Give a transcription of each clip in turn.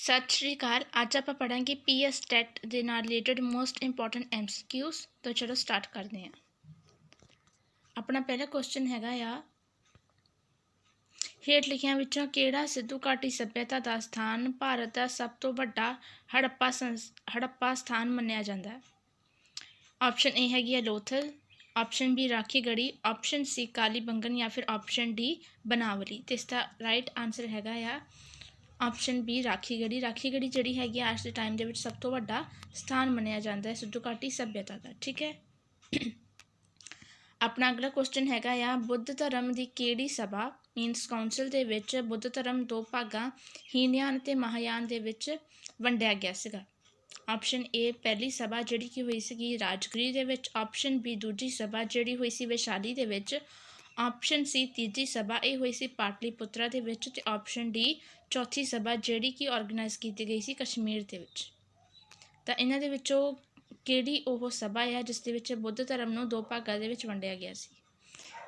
ਸਤਿ ਸ਼੍ਰੀ ਅਕਾਲ। ਅੱਜ ਆਪਾਂ ਪੜਾਂਗੇ ਪੀਐਸ ਟੈਟ ਦੇ ਨਾਲ ਰਿਲੇਟਡ ਮੋਸਟ ਇੰਪੋਰਟੈਂਟ ਐਮਸੀਕਿਊਜ਼ ਤਾਂ ਚਲੋ ਸਟਾਰਟ ਕਰਦੇ ਹਾਂ। ਆਪਣਾ ਪਹਿਲਾ ਕੁਐਸਚਨ ਹੈਗਾ ਆ। ਹੇਠ ਲਿਖਿਆਂ ਵਿੱਚੋਂ ਕਿਹੜਾ ਸਿੱਧੂ ਘਾਟੀ ਸਭਿਅਤਾ ਦਾ ਸਥਾਨ ਭਾਰਤ ਦਾ ਸਭ ਤੋਂ ਵੱਡਾ ਹੜੱਪਾ ਸੰਸ, ਹੜੱਪਾ ਸਥਾਨ ਮੰਨਿਆ ਜਾਂਦਾ ਹੈ? ਆਪਸ਼ਨ ਏ ਹੈਗੀ ਹੈ Lothal option B Rakhigarhi option C Kalibangan ਜਾਂ ਫਿਰ ਆਪਸ਼ਨ ਡੀ ਬਨਾਵਲੀ। ਤੇ ਇਸ ਦਾ ਰਾਈਟ ਆਨਸਰ ਹੈਗਾ ਆ ਆਪਸ਼ਨ ਬੀ, ਰਾਖੀਗੜ੍ਹੀ। ਰਾਖੀਗੜ੍ਹੀ ਜਿਹੜੀ ਹੈਗੀ ਆ, ਅੱਜ ਦੇ ਟਾਈਮ ਦੇ ਵਿੱਚ ਸਭ ਤੋਂ ਵੱਡਾ ਸਥਾਨ ਮੰਨਿਆ ਜਾਂਦਾ ਹੈ, ਸਿੱਧੂ ਘਾਟੀ ਸਭਿਅਤਾ ਦਾ, ਠੀਕ ਹੈ? ਆਪਣਾ ਅਗਲਾ ਕੁਐਸਚਨ ਹੈਗਾ ਆ, ਬੁੱਧ ਧਰਮ ਦੀ ਕਿਹੜੀ ਸਭਾ ਮੀਨਸ ਕਾਉਂਸਲ ਦੇ ਵਿੱਚ ਬੁੱਧ ਧਰਮ ਦੋ ਭਾਗਾਂ ਹੀਨਯਾਨ ਤੇ ਮਹਾਯਾਨ ਦੇ ਵਿੱਚ ਵੰਡਿਆ ਗਿਆ ਸੀਗਾ। ਆਪਸ਼ਨ ਏ ਪਹਿਲੀ ਸਭਾ ਜਿਹੜੀ ਕਿ ਹੋਈ ਸੀਗੀ ਰਾਜਗਰੀ ਦੇ ਵਿੱਚ। ਆਪਸ਼ਨ ਬੀ ਦੂਜੀ ਸਭਾ ਜਿਹੜੀ ਹੋਈ ਸੀ ਵਿਸ਼ਾਲੀ ਦੇ ਵਿੱਚ। ਆਪਸ਼ਨ ਸੀ ਤੀਜੀ ਸਭਾ, ਇਹ ਹੋਈ ਸੀ ਪਾਟਲੀਪੁੱਤਰਾ ਦੇ ਵਿੱਚ ਤੇ ਆਪਸ਼ਨ ਡੀ ਚੌਥੀ ਸਭਾ ਜਿਹੜੀ ਕਿ ਆਰਗੇਨਾਈਜ਼ ਕੀਤੀ ਗਈ ਸੀ ਕਸ਼ਮੀਰ ਦੇ ਵਿੱਚ। ਤਾਂ ਇਹਨਾਂ ਦੇ ਵਿੱਚੋਂ ਕਿਹੜੀ ਉਹ ਸਭਾ ਹੈ ਜਿਸ ਦੇ ਵਿੱਚ ਬੁੱਧ ਧਰਮ ਨੂੰ ਦੋ ਭਾਗਾਂ ਦੇ ਵਿੱਚ ਵੰਡਿਆ ਗਿਆ ਸੀ?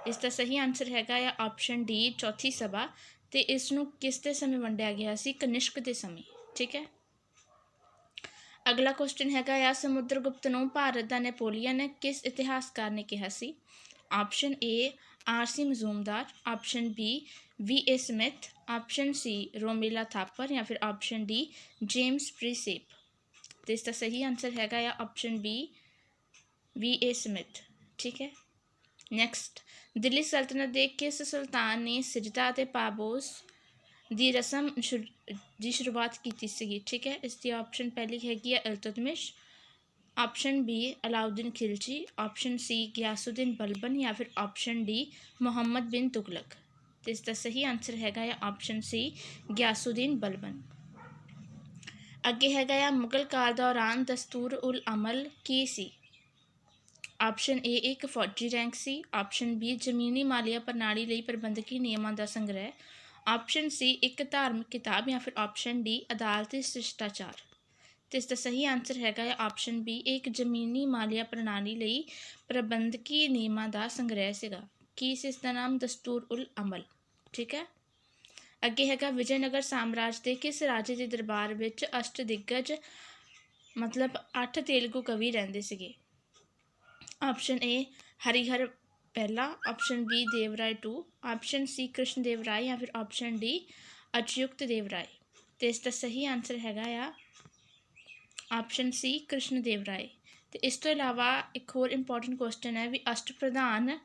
ਇਸ ਦਾ ਸਹੀ ਆਨਸਰ ਹੈਗਾ ਆ ਆਪਸ਼ਨ ਡੀ ਚੌਥੀ ਸਭਾ ਤੇ ਇਸ ਨੂੰ ਕਿਸ ਦੇ ਸਮੇਂ ਵੰਡਿਆ ਗਿਆ ਸੀ? ਕਨਿਸ਼ਕ ਦੇ ਸਮੇਂ, ਠੀਕ ਹੈ? ਅਗਲਾ ਕੁਐਸਚਨ ਹੈਗਾ ਆ ਸਮੁੰਦਰਗੁਪਤ ਨੂੰ ਭਾਰਤ ਦਾ ਨੈਪੋਲੀਅਨ ਕਿਸ ਇਤਿਹਾਸਕਾਰ ਨੇ ਕਿਹਾ ਸੀ? Option A R C Majumdar option B V A Smith option C Romila Thapar ਜਾਂ ਫਿਰ ਆਪਸ਼ਨ ਡੀ ਜੇਮਸ ਪ੍ਰੀਸੇਪ ਤੇ ਇਸ ਦਾ ਸਹੀ ਆਨਸਰ ਹੈਗਾ ਆ option B V A Smith ਠੀਕ ਹੈ ਨੈਕਸਟ ਦਿੱਲੀ ਸਲਤਨਤ ਦੇ ਕਿਸ ਸੁਲਤਾਨ ਨੇ ਸਜਦਾ ਅਤੇ ਪਾਬੋਸ ਦੀ ਰਸਮ ਸ਼ੁਰ- ਦੀ ਸ਼ੁਰੂਆਤ ਕੀਤੀ ਸੀਗੀ ਠੀਕ ਹੈ ਇਸ ਦੀ ਆਪਸ਼ਨ ਪਹਿਲੀ ਹੈਗੀ ਹੈ Iltutmish option B Alauddin Khilji option C Ghiyasuddin Balban ਜਾਂ ਫਿਰ ਆਪਸ਼ਨ ਡੀ ਮੁਹੰਮਦ ਬਿਨ ਤੁਗਲਕ ਤੇ ਇਸ ਦਾ ਸਹੀ ਆਨਸਰ ਹੈਗਾ ਆ ਆਪਸ਼ਨ ਸੀ ਗਿਆਸੁਦੀਨ ਬਲਬਨ ਅੱਗੇ ਹੈਗਾ ਆ ਮੁਗਲ ਕਾਲ ਦੌਰਾਨ ਦਸਤੂਰ ਉਲ ਅਮਲ ਕੀ ਸੀ ਆਪਸ਼ਨ ਏ ਇੱਕ ਫੌਜੀ ਰੈਂਕ ਸੀ ਆਪਸ਼ਨ ਬੀ ਜ਼ਮੀਨੀ ਮਾਲੀਆ ਪ੍ਰਣਾਲੀ ਲਈ ਪ੍ਰਬੰਧਕੀ ਨਿਯਮਾਂ ਦਾ ਸੰਗ੍ਰਹਿ ਆਪਸ਼ਨ ਸੀ ਇੱਕ ਧਾਰਮਿਕ ਕਿਤਾਬ ਜਾਂ ਫਿਰ ਆਪਸ਼ਨ ਡੀ ਅਦਾਲਤੀ ਸ਼ਿਸ਼ਟਾਚਾਰ ਤੇ ਇਸ ਦਾ ਸਹੀ ਆਨਸਰ ਹੈਗਾ ਹੈ ਆਪਸ਼ਨ ਬੀ ਇਹ ਇੱਕ ਜ਼ਮੀਨੀ ਮਾਲੀਆ ਪ੍ਰਣਾਲੀ ਲਈ ਪ੍ਰਬੰਧਕੀ ਨਿਯਮਾਂ ਦਾ ਸੰਗ੍ਰਹਿ ਸੀਗਾ। ਕੀ ਸੀ ਇਸ ਦਾ ਨਾਮ? ਦਸਤੂਰ ਉਲ ਅਮਲ। ਠੀਕ ਹੈ? ਅੱਗੇ ਹੈਗਾ, ਵਿਜੇਨਗਰ ਸਾਮਰਾਜ ਦੇ ਕਿਸ ਰਾਜੇ ਦੇ ਦਰਬਾਰ ਵਿੱਚ ਅਸ਼ਟ ਦਿੱਗਜ, ਮਤਲਬ 8 ਤੇਲਗੂ ਕਵੀ ਰਹਿੰਦੇ ਸੀਗੇ? ਆਪਸ਼ਨ ਏ ਹਰੀਹਰ ਪਹਿਲਾ option B Devaraya 2 option C Krishna Dev Raya ਜਾਂ ਫਿਰ ਆਪਸ਼ਨ ਡੀ ਅਚਯੁਕਤ ਦੇਵਰਾਏ ਤੇ ਇਸ ਦਾ ਸਹੀ ਆਨਸਰ ਹੈਗਾ ਆ ਆਪਸ਼ਨ ਸੀ ਕ੍ਰਿਸ਼ਨ ਦੇਵ ਰਾਏ। ਤੇ ਇਸ ਤੋਂ ਇਲਾਵਾ ਇੱਕ ਹੋਰ ਇੰਪੋਰਟੈਂਟ ਕੁਐਸਚਨ ਹੈ ਵੀ ਅਸ਼ਟ ਪ੍ਰਧਾਨ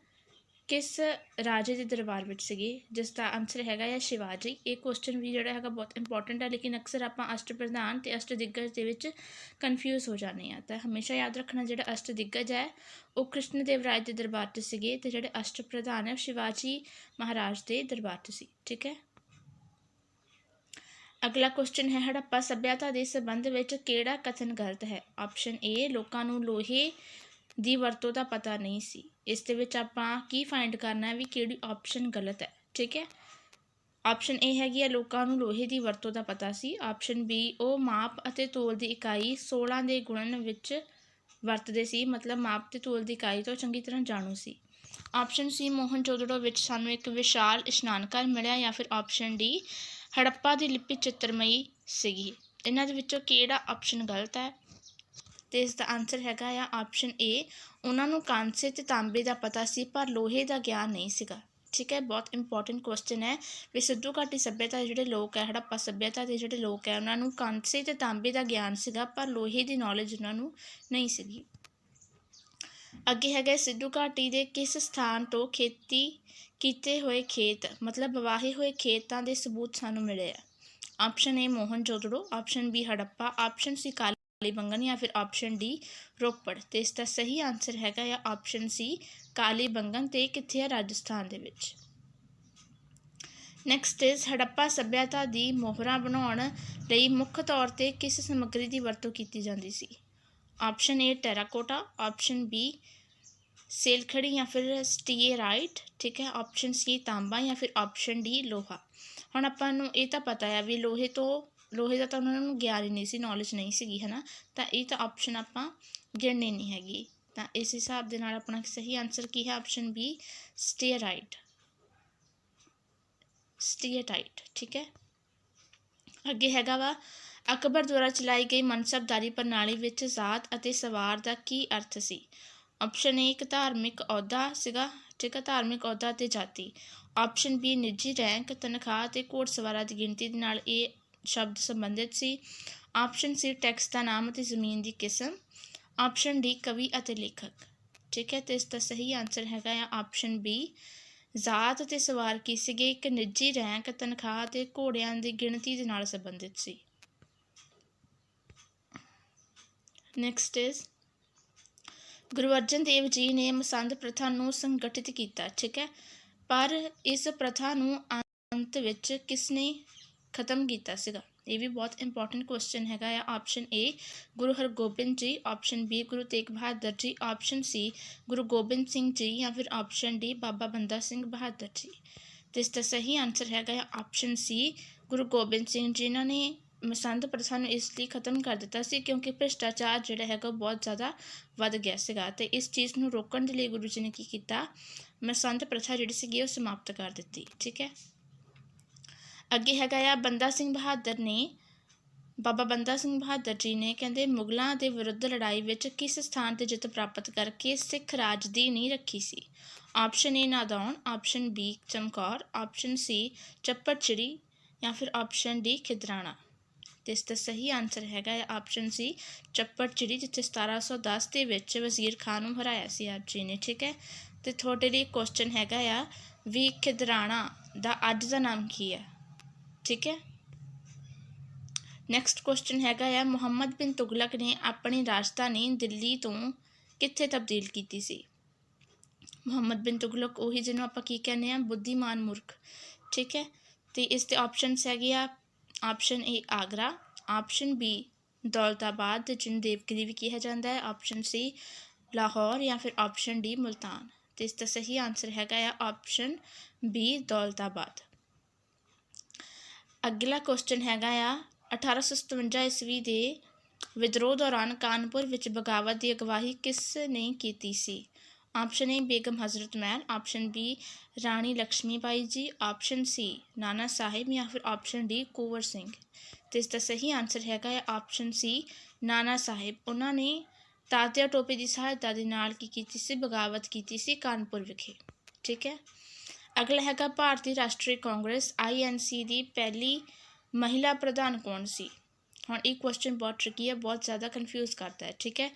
ਕਿਸ ਰਾਜੇ ਦੇ ਦਰਬਾਰ ਵਿੱਚ ਸੀਗੇ? ਜਿਸ ਦਾ ਆਨਸਰ ਹੈਗਾ ਹੈ ਸ਼ਿਵਾਜੀ। ਇਹ ਕੁਐਸਚਨ ਵੀ ਜਿਹੜਾ ਹੈਗਾ ਬਹੁਤ ਇੰਪੋਰਟੈਂਟ ਹੈ ਲੇਕਿਨ ਅਕਸਰ ਆਪਾਂ ਅਸ਼ਟ ਪ੍ਰਧਾਨ ਤੇ ਅਸ਼ਟ ਦਿੱਗਜ ਦੇ ਵਿੱਚ ਕਨਫਿਊਜ਼ ਹੋ ਜਾਂਦੇ ਆ। ਤਾਂ ਹਮੇਸ਼ਾ ਯਾਦ ਰੱਖਣਾ ਜਿਹੜਾ ਅਸ਼ਟ ਦਿੱਗਜ ਹੈ, ਉਹ ਕ੍ਰਿਸ਼ਨ ਦੇਵ ਰਾਏ ਦੇ ਦਰਬਾਰ 'ਚ ਸੀਗੇ ਤੇ ਜਿਹੜੇ ਅਸ਼ਟ ਪ੍ਰਧਾਨ ਹੈ ਉਹ ਸ਼ਿਵਾਜੀ ਮਹਾਰਾਜ ਦੇ ਦਰਬਾਰ 'ਚ ਸੀ। ਠੀਕ ਹੈ? ਅਗਲਾ ਕੁਐਸਚਨ ਹੈ ਹੜੱਪਾ ਸੱਭਿਅਤਾ ਦੇ ਸੰਬੰਧ ਵਿੱਚ ਕਿਹੜਾ ਕਥਨ ਗਲਤ ਹੈ? ਆਪਸ਼ਨ ਏ ਲੋਕਾਂ ਨੂੰ ਲੋਹੇ ਦੀ ਵਰਤੋਂ ਦਾ ਪਤਾ ਨਹੀਂ ਸੀ। ਇਸ ਦੇ ਵਿੱਚ ਆਪਾਂ ਕੀ ਫਾਈਂਡ ਕਰਨਾ ਹੈ ਵੀ ਕਿਹੜੀ ਆਪਸ਼ਨ ਗਲਤ ਹੈ, ਠੀਕ ਹੈ? ਆਪਸ਼ਨ ਏ ਹੈਗੀ ਹੈ ਲੋਕਾਂ ਨੂੰ ਲੋਹੇ ਦੀ ਵਰਤੋਂ ਦਾ ਪਤਾ ਸੀ। ਆਪਸ਼ਨ ਬੀ ਉਹ ਮਾਪ ਅਤੇ ਤੋਲ ਦੀ ਇਕਾਈ 16 ਦੇ ਗੁਣਨ ਵਿੱਚ ਵਰਤਦੇ ਸੀ, ਮਤਲਬ ਮਾਪ ਤੇ ਤੋਲ ਦੀ ਇਕਾਈ ਤੋਂ ਚੰਗੀ ਤਰ੍ਹਾਂ ਜਾਣੂ ਸੀ। ਆਪਸ਼ਨ ਸੀ ਮੋਹਨ ਚੋਦੜੋ ਵਿੱਚ ਸਾਨੂੰ ਇੱਕ ਵਿਸ਼ਾਲ ਇਸ਼ਨਾਨ ਘਰ ਮਿਲਿਆ ਜਾਂ ਫਿਰ ਆਪਸ਼ਨ ਡੀ ਹੜੱਪਾ ਦੀ ਲਿਪੀ ਚਿੱਤਰਮਈ ਸੀਗੀ। ਇਹਨਾਂ ਦੇ ਵਿੱਚੋਂ ਕਿਹੜਾ ਆਪਸ਼ਨ ਗਲਤ ਹੈ? ਤੇ ਇਸ ਦਾ ਆਨਸਰ ਹੈਗਾ ਆ ਆਪਸ਼ਨ ਏ ਉਹਨਾਂ ਨੂੰ ਕਾਂਸੇ ਤੇ ਤਾਂਬੇ ਦਾ ਪਤਾ ਸੀ, ਪਰ ਲੋਹੇ ਦਾ ਗਿਆਨ ਨਹੀਂ ਸੀਗਾ। ਠੀਕ ਹੈ, ਬਹੁਤ ਇੰਪੋਰਟੈਂਟ ਕੁਐਸਚਨ ਹੈ। ਵੀ ਸਿੱਧੂ ਘਾਟੀ ਸੱਭਿਅਤਾ ਦੇ ਜਿਹੜੇ ਲੋਕ ਹੈ, ਹੜੱਪਾ ਸੱਭਿਅਤਾ ਦੇ ਜਿਹੜੇ ਲੋਕ ਹੈ, ਉਹਨਾਂ ਨੂੰ ਕਾਂਸੇ ਤੇ ਤਾਂਬੇ ਦਾ ਗਿਆਨ ਸੀਗਾ, ਪਰ ਲੋਹੇ ਦੀ ਨੌਲੇਜ ਉਹਨਾਂ ਨੂੰ ਨਹੀਂ ਸੀਗੀ। ਅੱਗੇ ਹੈਗਾ ਸਿੱਧੂ ਘਾਟੀ ਦੇ ਕਿਸ ਸਥਾਨ ਤੋਂ ਖੇਤੀ ਕੀਤੇ ਹੋਏ ਖੇਤ, ਮਤਲਬ ਵਾਹੇ ਹੋਏ ਖੇਤਾਂ ਦੇ ਸਬੂਤ ਸਾਨੂੰ ਮਿਲੇ ਆ option A Mohenjo Daro option B Harappa option C Kali Kalibangan ਜਾਂ ਫਿਰ ਆਪਸ਼ਨ ਡੀ ਰੋਪੜ। ਤੇ ਇਸ ਦਾ ਸਹੀ ਆਨਸਰ ਹੈਗਾ ਆ ਆਪਸ਼ਨ ਸੀ ਕਾਲੀਬੰਗਨ ਤੇ ਕਿੱਥੇ ਆ ਰਾਜਸਥਾਨ ਦੇ ਵਿੱਚ? ਨੈਕਸਟ ਇਜ਼ ਹੜੱਪਾ ਸੱਭਿਅਤਾ ਦੀ ਮੋਹਰਾਂ ਬਣਾਉਣ ਲਈ ਮੁੱਖ ਤੌਰ ਤੇ ਕਿਸ ਸਮੱਗਰੀ ਦੀ ਵਰਤੋਂ ਕੀਤੀ ਜਾਂਦੀ ਸੀ? Option A terracotta option B ਸੇਲਖੜੀ ਜਾਂ ਫਿਰ ਸਟੀਏਰਾਈਟ ਠੀਕ ਹੈ ਆਪਸ਼ਨ ਸੀ ਤਾਂਬਾ ਜਾਂ ਫਿਰ ਆਪਸ਼ਨ ਡੀ ਲੋਹਾ ਹੁਣ ਆਪਾਂ ਨੂੰ ਇਹ ਤਾਂ ਪਤਾ ਹੈ ਵੀ ਲੋਹੇ ਤੋਂ ਲੋਹੇ ਦਾ ਤਾਂ ਉਹਨਾਂ ਨੂੰ ਗਿਆਨ ਹੀ ਨਹੀਂ ਸੀ ਨੌਲੇਜ ਨਹੀਂ ਸੀਗੀ ਹਨਾ ਤਾਂ ਇਹ ਤਾਂ ਆਪਸ਼ਨ ਆਪਾਂ ਗਿਣਨੀ ਨਹੀਂ ਹੈਗੀ ਤਾਂ ਇਸ ਹਿਸਾਬ ਦੇ ਨਾਲ ਆਪਣਾ ਸਹੀ ਆਨਸਰ ਕੀ ਹੈ ਆਪਸ਼ਨ ਬੀ ਸਟੀਏਰਾਈਟ ਸਟੀਏਟਾਈਟ ਠੀਕ ਹੈ ਅੱਗੇ ਹੈਗਾ ਵਾ ਅਕਬਰ ਦੁਆਰਾ ਚਲਾਈ ਗਈ ਮਨਸਬਦਾਰੀ ਪ੍ਰਣਾਲੀ ਵਿੱਚ ਜ਼ਾਤ ਅਤੇ ਸਵਾਰ ਦਾ ਕੀ ਅਰਥ ਸੀ? ਆਪਸ਼ਨ ਏ ਇੱਕ ਧਾਰਮਿਕ ਅਹੁਦਾ ਸੀਗਾ, ਠੀਕ ਹੈ ਧਾਰਮਿਕ ਅਹੁਦਾ ਤੇ ਜਾਤੀ। ਆਪਸ਼ਨ ਬੀ ਨਿੱਜੀ ਰੈਂਕ, ਤਨਖਾਹ ਤੇ ਘੋੜਸਵਾਰਾਂ ਦੀ ਗਿਣਤੀ ਦੇ ਨਾਲ ਇਹ ਸ਼ਬਦ ਸੰਬੰਧਿਤ ਸੀ। ਆਪਸ਼ਨ ਸੀ ਟੈਕਸ ਦਾ ਨਾਮ ਅਤੇ ਜ਼ਮੀਨ ਦੀ ਕਿਸਮ। ਆਪਸ਼ਨ ਡੀ ਕਵੀ ਅਤੇ ਲੇਖਕ। ਠੀਕ ਹੈ, ਤੇ ਇਸ ਦਾ ਸਹੀ ਆਨਸਰ ਹੈਗਾ ਆ ਆਪਸ਼ਨ ਬੀ ਜ਼ਾਤ ਅਤੇ ਸਵਾਰ ਕੀ ਸੀਗੇ? ਇੱਕ ਨਿੱਜੀ ਰੈਂਕ, ਤਨਖਾਹ ਤੇ ਘੋੜਿਆਂ ਦੀ ਗਿਣਤੀ ਦੇ ਨਾਲ ਸੰਬੰਧਿਤ ਸੀ। ਨੈਕਸਟ ਇਜ਼ ਗੁਰੂ ਅਰਜਨ ਦੇਵ ਜੀ ਨੇ ਮਸੰਦ ਪ੍ਰਥਾ ਨੂੰ ਸੰਗਠਿਤ ਕੀਤਾ, ਠੀਕ ਹੈ? ਪਰ ਇਸ ਪ੍ਰਥਾ ਨੂੰ ਅੰਤ ਵਿੱਚ ਕਿਸ ਨੇ ਖਤਮ ਕੀਤਾ ਸੀਗਾ? ਇਹ ਵੀ ਬਹੁਤ ਇੰਪੋਰਟੈਂਟ ਕੁਐਸਚਨ ਹੈਗਾ ਆ। Option A Guru Hargobind ji. Option B Guru Tegh Bahadur ji. Option C Guru Gobind Singh ji ਜਾਂ ਫਿਰ ਆਪਸ਼ਨ ਡੀ ਬਾਬਾ ਬੰਦਾ ਸਿੰਘ ਬਹਾਦਰ ਜੀ। ਤੇ ਇਸ ਦਾ ਸਹੀ ਆਨਸਰ ਹੈਗਾ ਆ। ਆਪਸ਼ਨ ਸੀ ਗੁਰੂ ਗੋਬਿੰਦ ਸਿੰਘ ਜੀ, ਇਹਨਾਂ ਨੇ ਮਸੰਦ ਪ੍ਰਥਾ ਨੂੰ ਇਸ ਲਈ ਖਤਮ ਕਰ ਦਿੱਤਾ ਸੀ ਕਿਉਂਕਿ ਭ੍ਰਿਸ਼ਟਾਚਾਰ ਜਿਹੜਾ ਹੈਗਾ ਉਹ ਬਹੁਤ ਜ਼ਿਆਦਾ ਵੱਧ ਗਿਆ ਸੀਗਾ ਤੇ ਇਸ ਚੀਜ਼ ਨੂੰ ਰੋਕਣ ਦੇ ਲਈ ਗੁਰੂ ਜੀ ਨੇ ਕੀ ਕੀਤਾ? ਮਸੰਦ ਪ੍ਰਥਾ ਜਿਹੜੀ ਸੀਗੀ ਉਹ ਸਮਾਪਤ ਕਰ ਦਿੱਤੀ, ਠੀਕ ਹੈ? ਅੱਗੇ ਹੈਗਾ ਆ, ਬੰਦਾ ਸਿੰਘ ਬਹਾਦਰ ਨੇ, ਬਾਬਾ ਬੰਦਾ ਸਿੰਘ ਬਹਾਦਰ ਜੀ ਨੇ ਕਹਿੰਦੇ, ਮੁਗਲਾਂ ਦੇ ਵਿਰੁੱਧ ਲੜਾਈ ਵਿੱਚ ਕਿਸ ਸਥਾਨ ਤੇ ਜਿੱਤ ਪ੍ਰਾਪਤ ਕਰਕੇ ਸਿੱਖ ਰਾਜ ਦੀ ਨੀਂਹ ਰੱਖੀ ਸੀ? Option A Nadaun option B Chamkaur, option C Chapparchiri ਜਾਂ ਫਿਰ ਆਪਸ਼ਨ ਡੀ ਖਿਦਰਾਣਾ। ਤੇ ਇਸ ਦਾ ਸਹੀ ਆਨਸਰ ਹੈਗਾ ਹੈ ਆਪਸ਼ਨ ਸੀ ਚੱਪੜਚਿੜੀ ਜਿੱਥੇ 1710 ਦੇ ਵਿੱਚ ਵਜ਼ੀਰ ਖਾਨ ਨੂੰ ਹਰਾਇਆ ਸੀ ਆਪ ਜੀ ਨੇ, ਠੀਕ ਹੈ? ਤੇ ਤੁਹਾਡੇ ਲਈ ਕੁਐਸਚਨ ਹੈਗਾ ਆ, ਵੀ ਖਿਦਰਾਣਾ ਦਾ ਅੱਜ ਦਾ ਨਾਮ ਕੀ ਹੈ? ਠੀਕ ਹੈ? ਨੈਕਸਟ ਕੁਐਸਚਨ ਹੈਗਾ ਆ, ਮੁਹੰਮਦ ਬਿਨ ਤੁਗਲਕ ਨੇ ਆਪਣੀ ਰਾਜਧਾਨੀ ਦਿੱਲੀ ਤੋਂ ਕਿੱਥੇ ਤਬਦੀਲ ਕੀਤੀ ਸੀ? ਮੁਹੰਮਦ ਬਿਨ ਤੁਗਲਕ ਉਹੀ ਜਿਹਨੂੰ ਆਪਾਂ ਕੀ ਕਹਿੰਦੇ ਆ, ਬੁੱਧੀਮਾਨ ਮੂਰਖ, ਠੀਕ ਹੈ? ਤੇ ਇਸ ਦੇ ਆਪਸ਼ਨਸ ਹੈਗੇ ਆ option A Agra, option B Daulatabad ਤੇ ਜਿਹਨੂੰ ਦੇਵਗਿਰੀ ਵੀ ਕਿਹਾ ਜਾਂਦਾ ਹੈ, ਆਪਸ਼ਨ ਸੀ ਲਾਹੌਰ ਜਾਂ ਫਿਰ ਆਪਸ਼ਨ ਡੀ ਮੁਲਤਾਨ। ਤੇ ਇਸ ਦਾ ਸਹੀ ਆਨਸਰ ਹੈਗਾ ਆ ਆਪਸ਼ਨ ਬੀ ਦੌਲਤਾਬਾਦ। ਅਗਲਾ ਕੁਐਸਚਨ ਹੈਗਾ ਆ 1857 ਈਸਵੀ ਦੇ ਵਿਦਰੋਹ ਦੌਰਾਨ ਕਾਨਪੁਰ ਵਿੱਚ ਬਗਾਵਤ ਦੀ ਅਗਵਾਈ ਕਿਸ ਨੇ ਕੀਤੀ ਸੀ? Option A Begum Hazrat Mahal option B Rani Lakshmi Bai ji option C ਨਾਨਾ ਸਾਹਿਬ ਜਾਂ ਫਿਰ ਆਪਸ਼ਨ ਡੀ ਕੁੰਵਰ ਸਿੰਘ ਤੇ ਇਸ ਦਾ ਸਹੀ ਆਨਸਰ ਹੈਗਾ ਹੈ ਆਪਸ਼ਨ ਸੀ ਨਾਨਾ ਸਾਹਿਬ ਉਹਨਾਂ ਨੇ ਤਾਤਿਆ ਟੋਪੇ ਦੀ ਸਹਾਇਤਾ ਦੇ ਨਾਲ ਕੀ ਕੀਤੀ ਸੀ ਬਗਾਵਤ ਕੀਤੀ ਸੀ ਕਾਨਪੁਰ ਵਿਖੇ ਠੀਕ ਹੈ ਅਗਲਾ ਹੈਗਾ ਭਾਰਤੀ ਰਾਸ਼ਟਰੀ ਕਾਂਗਰਸ ਆਈਐਨਸੀ ਦੀ ਪਹਿਲੀ ਮਹਿਲਾ ਪ੍ਰਧਾਨ ਕੌਣ ਸੀ ਹੁਣ ਇਹ ਕੁਐਸਚਨ ਬਹੁਤ ਟ੍ਰਿਕੀ ਹੈ ਬਹੁਤ ਜ਼ਿਆਦਾ ਕਨਫਿਊਜ਼ ਕਰਦਾ ਹੈ ਠੀਕ ਹੈ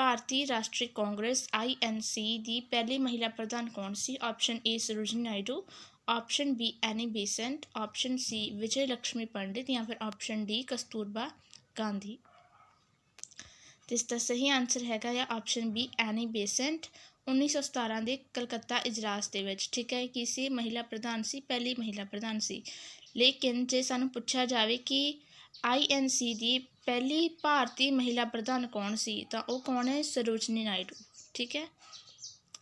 ਭਾਰਤੀ ਰਾਸ਼ਟਰੀ ਕਾਂਗਰਸ ਆਈ ਐੱਨ ਸੀ ਦੀ ਪਹਿਲੀ ਮਹਿਲਾ ਪ੍ਰਧਾਨ ਕੌਣ ਸੀ? Option A Sarojini Naidu option B Annie Besant option C Vijaya Lakshmi Pandit ਜਾਂ ਫਿਰ ਆਪਸ਼ਨ ਡੀ ਕਸਤੂਰਬਾ ਗਾਂਧੀ। ਤੇ ਇਸ ਦਾ ਸਹੀ ਆਨਸਰ ਹੈਗਾ ਆ ਆਪਸ਼ਨ ਬੀ ਐਨੀ ਬੇਸੈਂਟ 1917 ਦੇ ਕਲਕੱਤਾ ਇਜਲਾਸ ਦੇ ਵਿੱਚ। ਠੀਕ ਹੈ ਕਿ ਸੀ? ਮਹਿਲਾ ਪ੍ਰਧਾਨ ਸੀ, ਪਹਿਲੀ ਮਹਿਲਾ ਪ੍ਰਧਾਨ ਸੀ। ਲੇਕਿਨ ਜੇ ਸਾਨੂੰ ਪੁੱਛਿਆ ਜਾਵੇ ਕਿ ਆਈ ਐਨ ਸੀ ਦੀ ਪਹਿਲੀ ਭਾਰਤੀ ਮਹਿਲਾ ਪ੍ਰਧਾਨ ਕੌਣ ਸੀ? ਤਾਂ ਉਹ ਕੌਣ ਹੈ? ਸਰੋਜਨੀ ਨਾਇਡੂ। ਠੀਕ ਹੈ?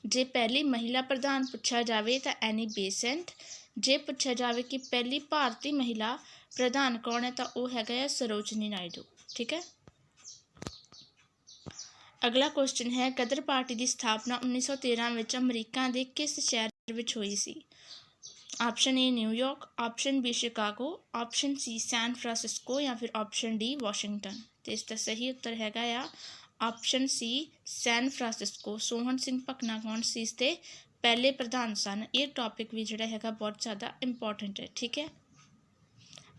ਜੇ ਪਹਿਲੀ ਮਹਿਲਾ ਪ੍ਰਧਾਨ ਪੁੱਛਿਆ ਜਾਵੇ ਤਾਂ ਐਨੀ ਬੇਸੈਂਟ। ਜੇ ਪੁੱਛਿਆ ਜਾਵੇ ਕਿ ਪਹਿਲੀ ਭਾਰਤੀ ਮਹਿਲਾ ਪ੍ਰਧਾਨ ਕੌਣ ਹੈ, ਤਾਂ ਉਹ ਹੈਗਾ ਹੈ ਸਰੋਜਨੀ ਨਾਇਡੂ। ਠੀਕ ਹੈ? ਅਗਲਾ ਕੁਐਸਚਨ ਹੈ ਗਦਰ ਪਾਰਟੀ ਦੀ ਸਥਾਪਨਾ 1913 ਵਿੱਚ ਅਮਰੀਕਾ ਦੇ ਕਿਸ ਸ਼ਹਿਰ ਵਿੱਚ ਹੋਈ ਸੀ? Option A New York option B Chicago option C San Francisco ਜਾਂ ਫਿਰ ਆਪਸ਼ਨ ਡੀ ਵਾਸ਼ਿੰਗਟਨ ਤੇ ਇਸ ਦਾ ਸਹੀ ਉੱਤਰ ਹੈਗਾ ਆ option C San Francisco Sohan Singh Bhakna ਕੌਣ ਸੀ ਇਸ ਦੇ ਪਹਿਲੇ ਪ੍ਰਧਾਨ ਸਨ ਇਹ ਟੌਪਿਕ ਵੀ ਜਿਹੜਾ ਹੈਗਾ ਬਹੁਤ ਜ਼ਿਆਦਾ ਇੰਪੋਰਟੈਂਟ ਹੈ ਠੀਕ ਹੈ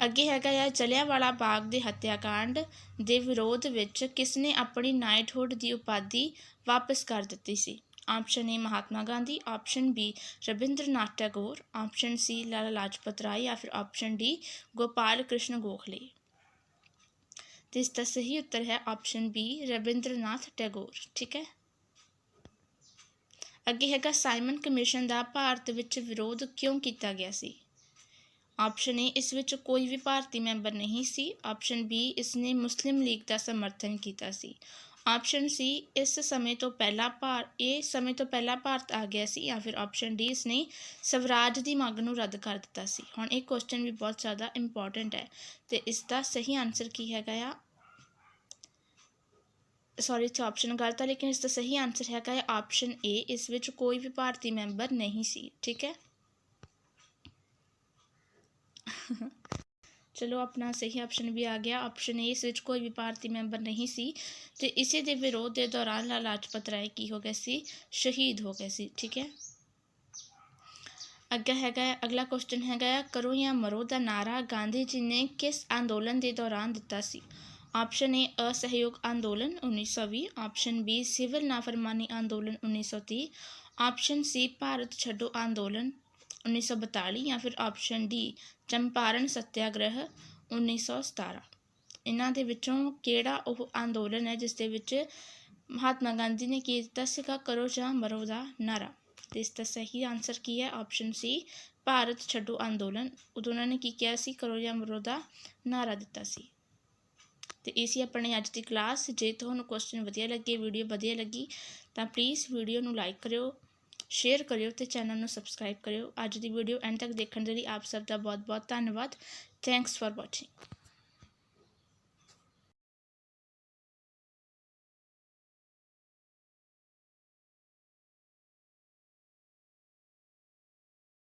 ਅੱਗੇ ਹੈਗਾ ਆ ਜਲਿਆਂਵਾਲਾ ਬਾਗ ਦੇ ਹੱਤਿਆਕਾਂਡ ਦੇ ਵਿਰੋਧ ਵਿੱਚ ਕਿਸ ਨੇ ਆਪਣੀ ਨਾਈਟਹੁੱਡ ਦੀ ਉਪਾਧੀ ਵਾਪਸ ਕਰ ਦਿੱਤੀ ਸੀ option A Mahatma Gandhi, option B Rabindranath Tagore, option C Lala Lajpat Rai ਜਾਂ ਫਿਰ ਆਪਸ਼ਨ ਡੀ ਗੋਪਾਲ ਕ੍ਰਿਸ਼ਨ ਗੋਖਲੇ। ਤੇ ਇਸ ਦਾ ਸਹੀ ਉੱਤਰ ਹੈ ਆਪਸ਼ਨ ਬੀ ਰਵਿੰਦਰਨਾਥ ਟੈਗੋਰ, ਠੀਕ ਹੈ? ਅੱਗੇ ਹੈਗਾ ਸਾਈਮਨ ਕਮਿਸ਼ਨ ਦਾ ਭਾਰਤ ਵਿੱਚ ਵਿਰੋਧ ਕਿਉਂ ਕੀਤਾ ਗਿਆ ਸੀ? ਆਪਸ਼ਨ ਏ, ਇਸ ਵਿੱਚ ਕੋਈ ਵੀ ਭਾਰਤੀ ਮੈਂਬਰ ਨਹੀਂ ਸੀ। ਆਪਸ਼ਨ ਬੀ, ਇਸ ਨੇ ਮੁਸਲਿਮ ਲੀਗ ਦਾ ਸਮਰਥਨ ਕੀਤਾ ਸੀ। ਆਪਸ਼ਨ ਸੀ ਇਸ ਸਮੇਂ ਤੋਂ ਪਹਿਲਾਂ ਭਾਰ, ਇਹ ਸਮੇਂ ਤੋਂ ਪਹਿਲਾਂ ਭਾਰਤ ਆ ਗਿਆ ਸੀ ਜਾਂ ਫਿਰ ਆਪਸ਼ਨ ਡੀ ਇਸ ਨੇ ਸਵਰਾਜ ਦੀ ਮੰਗ ਨੂੰ ਰੱਦ ਕਰ ਦਿੱਤਾ ਸੀ। ਹੁਣ ਇਹ ਕੁਐਸਚਨ ਵੀ ਬਹੁਤ ਜ਼ਿਆਦਾ ਇੰਪੋਰਟੈਂਟ ਹੈ ਤੇ ਇਸ ਦਾ ਸਹੀ ਆਨਸਰ ਕੀ ਹੈਗਾ ਆ? ਸੌਰੀ ਇੱਥੇ ਆਪਸ਼ਨ ਗਲਤ ਹੈ ਲੇਕਿਨ ਇਸ ਦਾ ਸਹੀ ਆਨਸਰ ਹੈਗਾ ਹੈ ਆਪਸ਼ਨ ਏ ਇਸ ਵਿੱਚ ਕੋਈ ਵੀ ਭਾਰਤੀ ਮੈਂਬਰ ਨਹੀਂ ਸੀ, ਠੀਕ ਹੈ? ਚਲੋ ਆਪਣਾ ਸਹੀ ਆਪਸ਼ਨ ਵੀ ਆ ਗਿਆ। ਆਪਸ਼ਨ ਏ ਇਸ ਵਿੱਚ ਕੋਈ ਵੀ ਭਾਰਤੀ ਮੈਂਬਰ ਨਹੀਂ ਸੀ। ਤੇ ਇਸੇ ਦੇ ਵਿਰੋਧ ਦੇ ਦੌਰਾਨ ਲਾਲ ਲਾਜਪਤ ਰਾਏ ਕੀ ਹੋ ਗਏ ਸੀ? ਸ਼ਹੀਦ ਹੋ ਗਏ ਸੀ ਠੀਕ ਹੈ? ਅੱਗੇ ਹੈਗਾ ਅਗਲਾ ਕੁਐਸਚਨ ਹੈਗਾ ਹੈ, ਕਰੋ ਜਾਂ ਮਰੋ ਦਾ ਨਾਰਾ ਗਾਂਧੀ ਜੀ ਨੇ ਕਿਸ ਅੰਦੋਲਨ ਦੇ ਦੌਰਾਨ ਦਿੱਤਾ ਸੀ? ਆਪਸ਼ਨ ਏ ਅਸਹਿਯੋਗ ਅੰਦੋਲਨ 1920 ਆਪਸ਼ਨ ਬੀ ਸਿਵਲ ਨਾਫਰਮਾਨੀ ਅੰਦੋਲਨ 1930 ਆਪਸ਼ਨ ਸੀ ਭਾਰਤ ਛੱਡੋ ਅੰਦੋਲਨ। 1942 ਜਾਂ ਫਿਰ ਆਪਸ਼ਨ ਡੀ ਚੰਪਾਰਣ ਸੱਤਿਆਗ੍ਰਹਿ 1917 ਇਹਨਾਂ ਦੇ ਵਿੱਚੋਂ ਕਿਹੜਾ ਉਹ ਅੰਦੋਲਨ ਹੈ ਜਿਸ ਦੇ ਵਿੱਚ ਮਹਾਤਮਾ ਗਾਂਧੀ ਨੇ ਕੀ ਦਿੱਤਾ ਸੀਗਾ? ਕਰੋ ਜਾਂ ਮਰੋ ਦਾ ਨਾਰਾ। ਤੇ ਇਸ ਦਾ ਸਹੀ ਆਨਸਰ ਕੀ ਹੈ? ਆਪਸ਼ਨ ਸੀ ਭਾਰਤ ਛੱਡੋ ਅੰਦੋਲਨ। ਉਦੋਂ ਉਹਨਾਂ ਨੇ ਕੀ ਕਿਹਾ ਸੀ? ਕਰੋ ਜਾਂ ਮਰੋ ਦਾ ਨਾਰਾ ਦਿੱਤਾ ਸੀ। ਤੇ ਇਹ ਸੀ ਆਪਣੀ ਅੱਜ ਦੀ ਕਲਾਸ ਜੇ ਤੁਹਾਨੂੰ ਕੁਐਸਚਨ ਵਧੀਆ ਲੱਗੇ ਵੀਡੀਓ ਵਧੀਆ ਲੱਗੀ, ਤਾਂ ਪਲੀਜ਼ ਵੀਡੀਓ ਨੂੰ ਲਾਈਕ ਕਰਿਓ। ਸ਼ੇਅਰ ਕਰਿਓ ਅਤੇ ਚੈਨਲ ਨੂੰ ਸਬਸਕ੍ਰਾਈਬ ਕਰਿਓ। ਅੱਜ ਦੀ ਵੀਡੀਓ ਐਂਡ ਤੱਕ ਦੇਖਣ ਦੇ ਲਈ ਆਪ ਸਭ ਦਾ ਬਹੁਤ ਬਹੁਤ ਧੰਨਵਾਦ। Thanks for watching